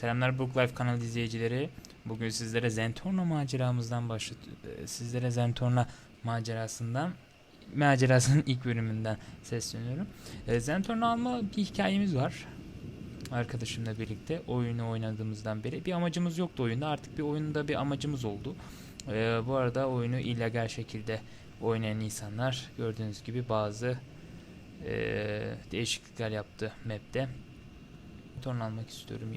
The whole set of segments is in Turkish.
Selamlar Book Life kanalı izleyicileri. Bugün sizlere Zentorno maceramızdan başlat e, sizlere Zentorno macerasından macerasının ilk bölümünden sesleniyorum. E, Zentorno alma bir hikayemiz var. Arkadaşımla birlikte oyunu oynadığımızdan beri bir amacımız yoktu oyunda. Artık bir oyunda bir amacımız oldu. E, bu arada oyunu illegal şekilde oynayan insanlar gördüğünüz gibi bazı değişiklikler yaptı map'te. Torun almak istiyorum.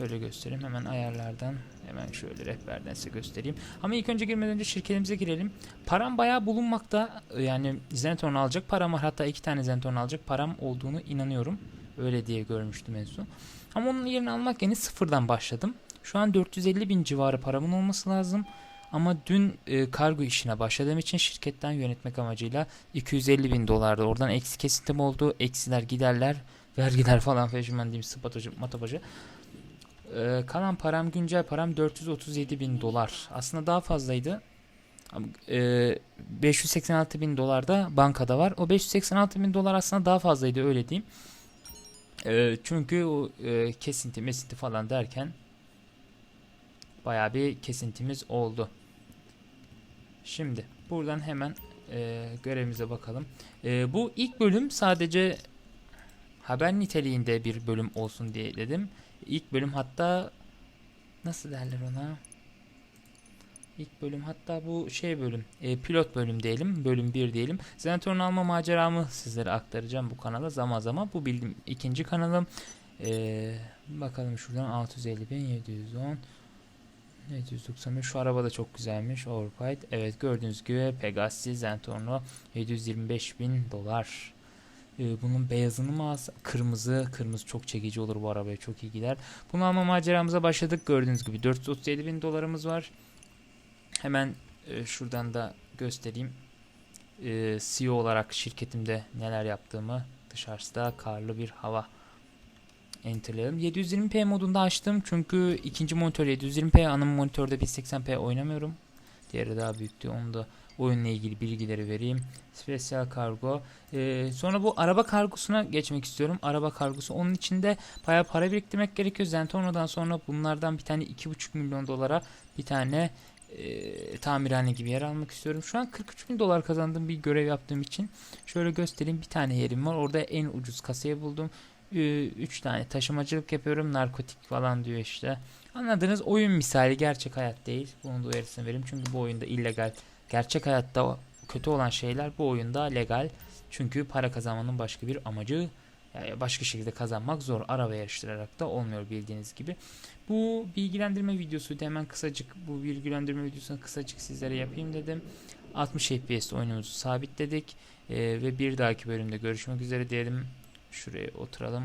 Öyle göstereyim. Hemen ayarlardan hemen şöyle rehberden size göstereyim. Ama ilk önce girmeden önce şirketimize girelim. Param bayağı bulunmakta. Yani Zentorn alacak param var. Hatta iki tane Zentorn alacak param olduğunu inanıyorum. Öyle diye görmüştüm en son. Ama onun yerini almak yerine sıfırdan başladım. Şu an 450 bin civarı paramın olması lazım. Ama dün e, kargo işine başladığım için şirketten yönetmek amacıyla 250 bin dolardı. Oradan eksi kesintim oldu. Eksiler giderler. Vergiler falan feşmen diyeyim sıpatocu matapacı. Ee, kalan param güncel param 437 bin dolar. Aslında daha fazlaydı. Ama, e, 586 bin dolar da bankada var. O 586 bin dolar aslında daha fazlaydı öyle diyeyim. E, çünkü o e, kesinti mesinti falan derken baya bir kesintimiz oldu. Şimdi buradan hemen e, görevimize bakalım. E, bu ilk bölüm sadece haber niteliğinde bir bölüm olsun diye dedim. İlk bölüm hatta nasıl derler ona? İlk bölüm hatta bu şey bölüm e, pilot bölüm diyelim bölüm 1 diyelim. Zentorn alma maceramı sizlere aktaracağım bu kanala zaman zaman. Bu bildiğim ikinci kanalım. E, bakalım şuradan 650 bin 710 795 şu araba da çok güzelmiş Overpriced. Evet gördüğünüz gibi Pegasi Zentorno 725 bin dolar. Ee, bunun beyazını mı alsa kırmızı kırmızı çok çekici olur bu arabaya çok iyi gider. Bunu alma maceramıza başladık gördüğünüz gibi 437 bin dolarımız var. Hemen e, şuradan da göstereyim. E, CEO olarak şirketimde neler yaptığımı dışarıda karlı bir hava enterlayalım. 720p modunda açtım çünkü ikinci monitör 720p ana monitörde 1080p oynamıyorum. Diğeri daha büyüktü onu da oyunla ilgili bilgileri vereyim. Spesyal kargo. Ee, sonra bu araba kargosuna geçmek istiyorum. Araba kargosu. Onun içinde bayağı para biriktirmek gerekiyor. Zentorno'dan sonra bunlardan bir tane 2,5 milyon dolara bir tane e, tamirhane gibi yer almak istiyorum. Şu an 43 bin dolar kazandığım bir görev yaptığım için şöyle göstereyim. Bir tane yerim var. Orada en ucuz kasayı buldum. 3 tane taşımacılık yapıyorum. Narkotik falan diyor işte. Anladınız oyun misali gerçek hayat değil. Bunun da uyarısını vereyim. Çünkü bu oyunda illegal. Gerçek hayatta kötü olan şeyler bu oyunda legal. Çünkü para kazanmanın başka bir amacı yani başka şekilde kazanmak zor. Araba yarıştırarak da olmuyor bildiğiniz gibi. Bu bilgilendirme videosuydu. Hemen kısacık bu bilgilendirme videosunu kısacık sizlere yapayım dedim. 60 FPS oyunumuzu sabitledik. Ee, ve bir dahaki bölümde görüşmek üzere diyelim. Şuraya oturalım.